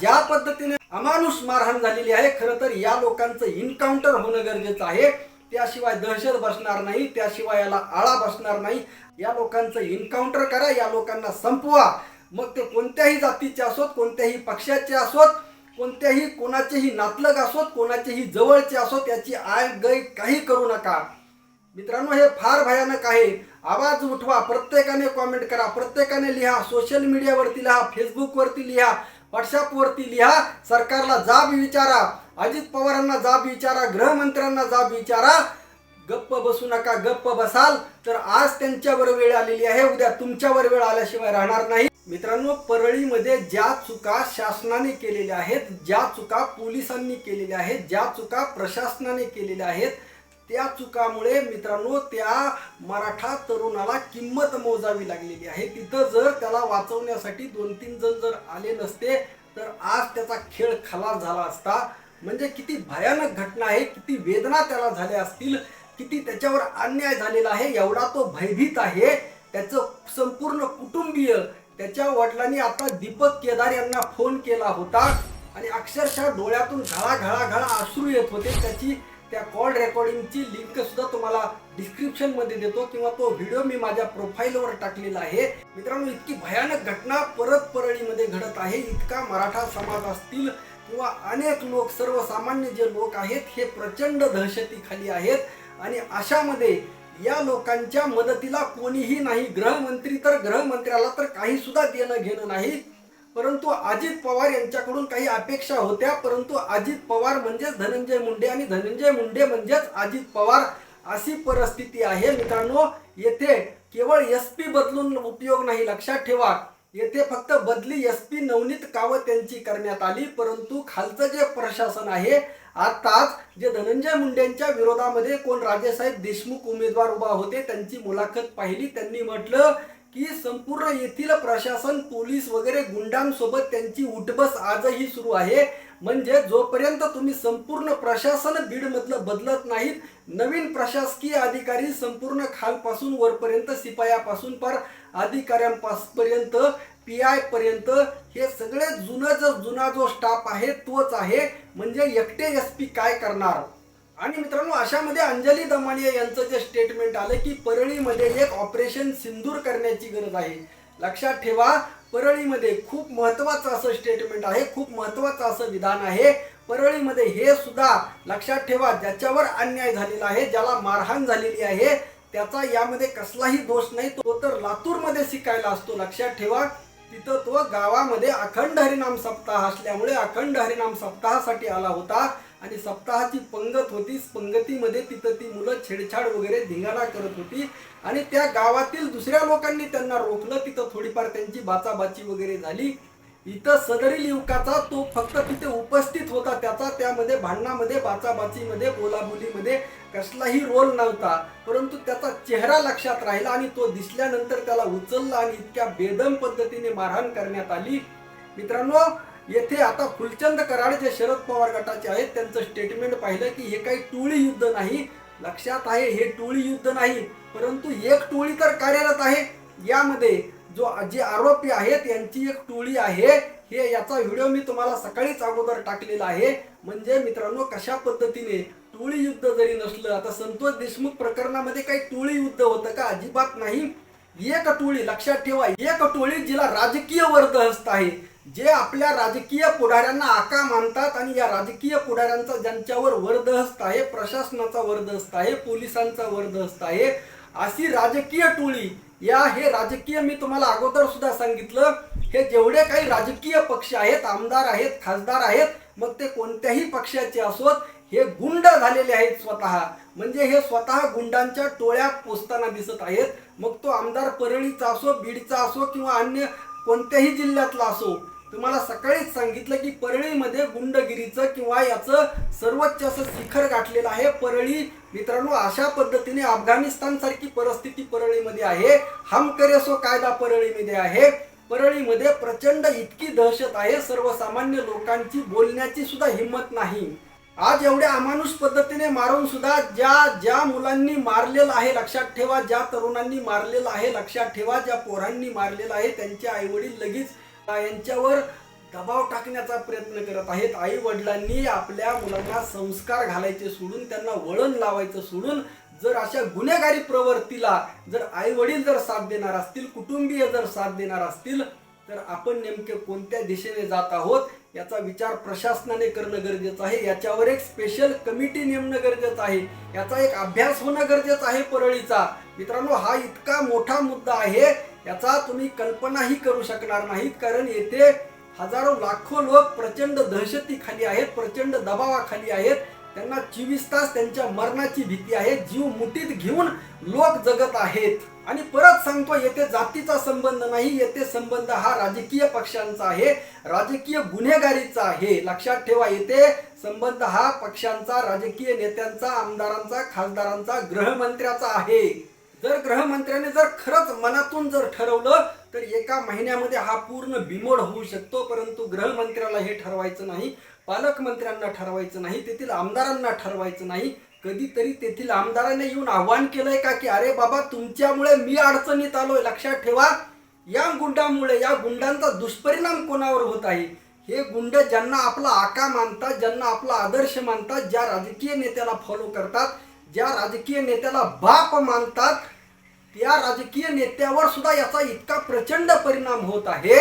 ज्या पद्धतीने अमानुष मारहाण झालेली आहे खरं तर या लोकांचं इन्काउंटर होणं गरजेचं आहे. त्याशिवाय दहशत बसणार नाही त्याशिवाय याला आळा बसणार नाही. या लोकांचं इन्काउंटर करा या लोकांना संपवा. मग ते कोणत्याही जातीचे असोत कोणत्याही पक्षाचे असोत कोणत्याही कोणाचेही नातलग असोत कोणाचेही जवळचे असोत याची आय गय काही करू नका. मित्रांनो हे फार भयानक आहे. आवाज उठवा प्रत्येकाने कॉमेंट करा प्रत्येकाने लिहा सोशल मीडियावरती लिहा फेसबुकवरती लिहा. व्हॉट्सअपवरती लिहा सरकारला जाब विचारा अजित पवारांना जाब विचारा गृहमंत्र्यांना जाब विचारा. गप्प बसू नका गप्प बसाल तर आज त्यांच्यावर वेळ आलेली आहे उद्या तुमच्यावर वेळ आल्याशिवाय राहणार नाही. मित्रांनो परळीमध्ये ज्या चुका शासनाने केलेल्या आहेत ज्या चुका पोलिसांनी केलेल्या आहेत ज्या चुका प्रशासनाने केलेल्या आहेत त्या चुकामुळे मित्रांनो त्या मराठा तरुणाला किंमत मोजावी लागलेली आहे. तिथं जर त्याला वाचवण्यासाठी दोन तीन जण जर आले नसते तर आज त्याचा खेळ खलास झाला असता. म्हणजे किती भयानक घटना आहे किती वेदना त्याला झाल्या असतील किती त्याच्यावर अन्याय झालेला आहे एवढा तो भयभीत आहे. त्याचं संपूर्ण कुटुंबीय त्याच्या वडिलांनी आता दीपक केदार यांना फोन केला होता. आणि अक्षरशः डोळ्यातून घळा घळा घळा अश्रू येत होते. त्याची त्या कॉल रेकॉर्डिंगची लिंक सुद्धा तुम्हाला डिस्क्रिप्शनमध्ये देतो किंवा तो व्हिडिओ मी माझ्या प्रोफाईलवर टाकलेला आहे. मित्रांनो इतकी भयानक घटना परत परळीमध्ये घडत आहे. इतका मराठा समाज असतील किंवा अनेक लोक सर्वसामान्य जे लोक आहेत हे प्रचंड दहशतीखाली आहेत. आणि अशामध्ये या लोकांच्या मदतीला कोणीही नाही. गृहमंत्री तर गृहमंत्र्याला तर काही सुद्धा देणं घेणं नाही. परंतु अजित पवार यांच्याकडून काही अपेक्षा होत्या परंतु अजित पवार म्हणजेच धनंजय मुंडे आणि धनंजय मुंडे म्हणजेच अजित पवार अशी परिस्थिती आहे. मित्रांनो येथे केवळ एस पी बदलून उपयोग नाही लक्षात ठेवा. येथे फक्त बदली एस पी नवनीत कावत यांची करण्यात आली परंतु खालचं जे प्रशासन आहे आताच जे धनंजय मुंडेंच्या विरोधामध्ये कोण राजेसाहेब देशमुख उमेदवार उभा होते त्यांची मुलाखत पाहिली. त्यांनी म्हटलं की संपूर्ण येथील प्रशासन पोलीस वगैरे गुंडांसोबत त्यांची उठबस आजही सुरू आहे. म्हणजे जोपर्यंत तुम्ही संपूर्ण प्रशासन बीडमधलं बदलत नाहीत नवीन प्रशासकीय अधिकारी संपूर्ण खालपासून वरपर्यंत शिपायापासून पर अधिकाऱ्यांपासपर्यंत पी आय पर्यंत हे सगळे जुनं जो जुना जो स्टाफ आहे तोच आहे. म्हणजे एकटे एस पी काय करणार? आणि मित्रांनो अशामध्ये अंजली दमानिया यांचं जे स्टेटमेंट आलं की परळीमध्ये एक ऑपरेशन सिंदूर करण्याची गरज आहे. लक्षात ठेवा परळीमध्ये खूप महत्वाचं असं स्टेटमेंट आहे खूप महत्वाचं असं विधान आहे. परळीमध्ये हे सुद्धा लक्षात ठेवा ज्याच्यावर अन्याय झालेला आहे ज्याला मारहाण झालेली आहे त्याचा यामध्ये कसलाही दोष नाही तो तर लातूरमध्ये शिकायला असतो. लक्षात ठेवा तिथं तो गावामध्ये अखंड हरिनाम सप्ताह असल्यामुळे अखंड हरिनाम सप्ताहासाठी आला होता. आणि सप्ताहाची पंगत होती. पंगतीमध्ये तिथं ती मुलं छेडछाड वगैरे धिंगाणा करत होती. आणि त्या गावातील दुसऱ्या लोकांनी त्यांना रोखलं. तिथं थोडीफार त्यांची बाचाबाची वगैरे झाली. इथं सदरील युवकाचा तो फक्त तिथे उपस्थित होता. त्याचा त्यामध्ये भांडणामध्ये बाचाबाचीमध्ये बोलाबोलीमध्ये कसलाही रोल नव्हता. परंतु त्याचा चेहरा लक्षात राहिला आणि तो दिसल्यानंतर त्याला उचलला आणि इतक्या बेदम पद्धतीने मारहाण करण्यात आली. मित्रांनो येथे आता फुलचंद कराड जे शरद पवार गटाचे आहेत त्यांचं स्टेटमेंट पाहिलं की हे काही टोळी युद्ध नाही. लक्षात आहे हे टोळी युद्ध नाही. परंतु एक टोळी तर कार्यरत आहे. यामध्ये जो जे आरोपी आहेत यांची एक टोळी आहे. हे याचा व्हिडिओ मी तुम्हाला सकाळीच अगोदर टाकलेला आहे. म्हणजे मित्रांनो कशा पद्धतीने टोळी युद्ध जरी नसलं आता संतोष देशमुख प्रकरणामध्ये काही टोळी युद्ध होतं का? अजिबात नाही. एक टोळी लक्षात ठेवा एक टोळी जिला राजकीय वर्दहस्त आहे. जे आपल्या राजकीय पुढाऱ्यांना आका मानतात आणि या राजकीय पुढाऱ्यांचा ज्यांच्यावर वर्दहस्त आहे प्रशासनाचा वर्दहस्त आहे पोलिसांचा वर्दहस्त आहे अशी राजकीय टोळी या हे राजकीय मी तुम्हाला अगोदर सुद्धा सांगितलं हे जेवढे काही राजकीय पक्ष आहेत आमदार आहेत खासदार आहेत मग ते कोणत्याही पक्षाचे असोत हे गुंड झालेले आहेत स्वतः. म्हणजे हे स्वतः गुंडांच्या टोळ्या पोचताना दिसत आहेत. मग तो आमदार परळीचा असो बीडचा असो किंवा अन्य कोणत्याही जिल्ह्यातला असो तुम्हाला सकाळीच सांगितलं की परळीमध्ये गुंडगिरीचं किंवा याचं सर्वोच्च असं शिखर गाठलेलं आहे. परळी मित्रांनो अशा पद्धतीने अफगाणिस्तानसारखी परिस्थिती परळीमध्ये आहे. हम करेसो कायदा परळीमध्ये आहे. परळीमध्ये प्रचंड इतकी दहशत आहे. सर्वसामान्य लोकांची बोलण्याची सुद्धा हिंमत नाही. आज एवढ्या अमानुष पद्धतीने मारून सुद्धा ज्या ज्या मुलांनी मारलेलं आहे लक्षात ठेवा ज्या तरुणांनी मारलेलं आहे लक्षात ठेवा ज्या पोरांनी मारलेलं आहे त्यांचे आईवडील लगेच यांच्यावर दबाव टाकण्याचा प्रयत्न करत आहेत. आई वडिलांनी आपल्या मुलांना संस्कार घालायचे सोडून त्यांना वळण लावायचं सोडून जर अशा गुन्हेगारी प्रवृत्तीला जर आई वडील जर साथ देणार असतील कुटुंबीय जर साथ देणार असतील तर आपण नेमके कोणत्या दिशेने जात आहोत? याचा विचार प्रशासनाने करणं गरजेचं आहे. याच्यावर एक स्पेशल कमिटी नेमणं गरजेचं आहे. याचा एक अभ्यास होणं गरजेचं आहे परळीचा. मित्रांनो हा इतका मोठा मुद्दा आहे याचा तुम्ही कल्पनाही करू शकणार नाहीत. कारण येथे हजारो लाखो लोक प्रचंड दहशतीखाली आहेत प्रचंड दबावाखाली आहेत. त्यांना चोवीस तास त्यांच्या मरणाची भीती आहे जीव मुठीत घेऊन लोक जगत आहेत. आणि परत सांगतो येथे जातीचा संबंध नाही येथे संबंध हा राजकीय पक्षांचा आहे राजकीय गुन्हेगारीचा आहे. लक्षात ठेवा येथे संबंध हा पक्षांचा राजकीय नेत्यांचा आमदारांचा खासदारांचा गृहमंत्र्याचा आहे. जर गृहमंत्र्याने जर खरंच मनातून जर ठरवलं तर एका महिन्यामध्ये हा पूर्ण बिमोड होऊ शकतो परंतु गृहमंत्र्याला हे ठरवायचं नाही पालकमंत्र्यांना ठरवायचं नाही तेथील आमदारांना ठरवायचं नाही. कधीतरी तेथील आमदारांनी येऊन आव्हान केलंय का की अरे बाबा तुमच्यामुळे मी अडचणीत आलोय लक्षात ठेवा. या गुंडामुळे या गुंडांचा दुष्परिणाम कोणावर होत आहे? हे गुंड ज्यांना आपला आका मानतात ज्यांना आपला आदर्श मानतात ज्या राजकीय नेत्याला फॉलो करतात ज्या राजकीय नेत्याला बाप मानतात या राजकीय नेत्यावर सुद्धा याचा इतका प्रचंड परिणाम होत आहे.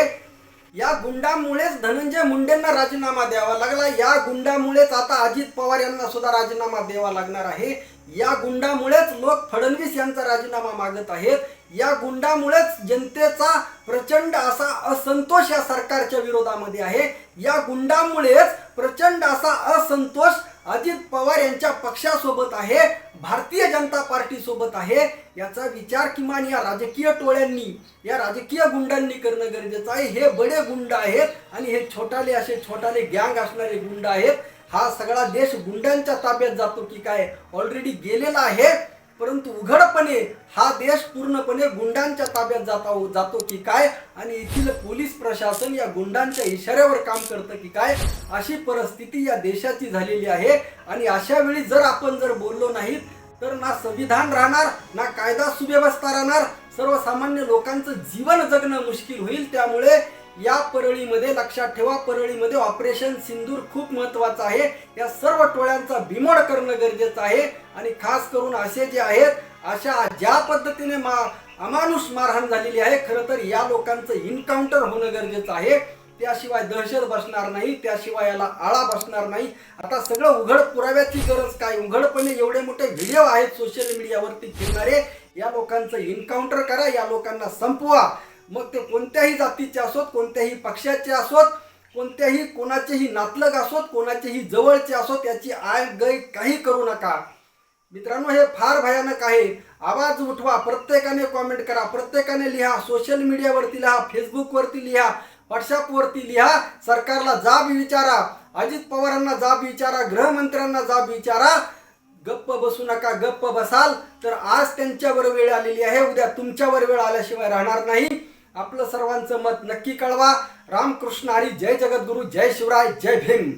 या गुंडामुळेच धनंजय मुंडेंना राजीनामा द्यावा लागला. या गुंडामुळेच आता अजित पवार यांना सुद्धा राजीनामा द्यावा लागणार आहे. या गुंडामुळेच लोक फडणवीस यांचा राजीनामा मागत आहेत. या गुंडामुळेच जनतेचा प्रचंड असा असंतोष या सरकारच्या विरोधामध्ये आहे. या गुंडामुळेच प्रचंड असा असंतोष अजित पवार यांच्या पक्षासोबत आहे भारतीय जनता पार्टी सोबत आहे. याचा विचार किमान या राजकीय टोळ्यांनी या राजकीय गुंडांनी करणं गरजेचं आहे. हे बडे गुंड आहेत आणि हे छोटाले असे छोटाले गँग असणारे गुंड आहेत. हा सगळा देश गुंडांच्या ताब्यात जातो की काय? ऑलरेडी गेलेला आहे. परंतु उघडपणे हा देश पूर्णपणे गुंडांच्या ताब्यात जाता हो- जातो की काय? आणि येथील पोलीस प्रशासन या गुंडांच्या इशाऱ्यावर काम करतं की काय? अशी परिस्थिती या देशाची झालेली आहे. आणि अशा वेळी जर आपण जर बोललो नाहीत तर ना संविधान राहणार ना कायदा सुव्यवस्था राहणार. सर्वसामान्य लोकांचं जीवन जगणं मुश्किल होईल. त्यामुळे या परळीमध्ये लक्षात ठेवा परळीमध्ये ऑपरेशन सिंदूर खूप महत्वाचं आहे. या सर्व टोळ्यांचा भिमड करणं गरजेचं आहे. आणि खास करून असे जे आहेत अशा ज्या पद्धतीने मा अमानुष मारहाण झालेली आहे खरं तर या लोकांचं इन्काउंटर होणं गरजेचं आहे. त्याशिवाय दहशत बसणार नाही त्याशिवाय याला आळा बसणार नाही. आता सगळं उघड पुराव्याची गरज काय? उघडपणे एवढे मोठे व्हिडिओ आहेत सोशल मीडियावरती फिरणारे. या लोकांचं इन्काउंटर करा या लोकांना संपवा. मग ते कोणत्याही जातीचे असोत कोणत्याही पक्षाचे असोत कोणत्याही कोणाचेही नातलग असोत कोणाचेही जवळचे असोत याची आय गय काही करू नका. मित्रांनो हे फार भयानक आहे. आवाज उठवा प्रत्येकाने कॉमेंट करा प्रत्येकाने लिहा सोशल मीडियावरती लिहा फेसबुकवरती लिहा व्हॉट्सअपवरती लिहा सरकारला जाब विचारा अजित पवारांना जाब विचारा गृहमंत्र्यांना जाब विचारा. गप्प बसू नका गप्प बसाल तर आज त्यांच्यावर वेळ आलेली आहे उद्या तुमच्यावर वेळ आल्याशिवाय राहणार नाही. आपलं सर्वांचं मत नक्की कळवा. रामकृष्ण हरी जय जगद्गुरु जय शिवराय जय भीम.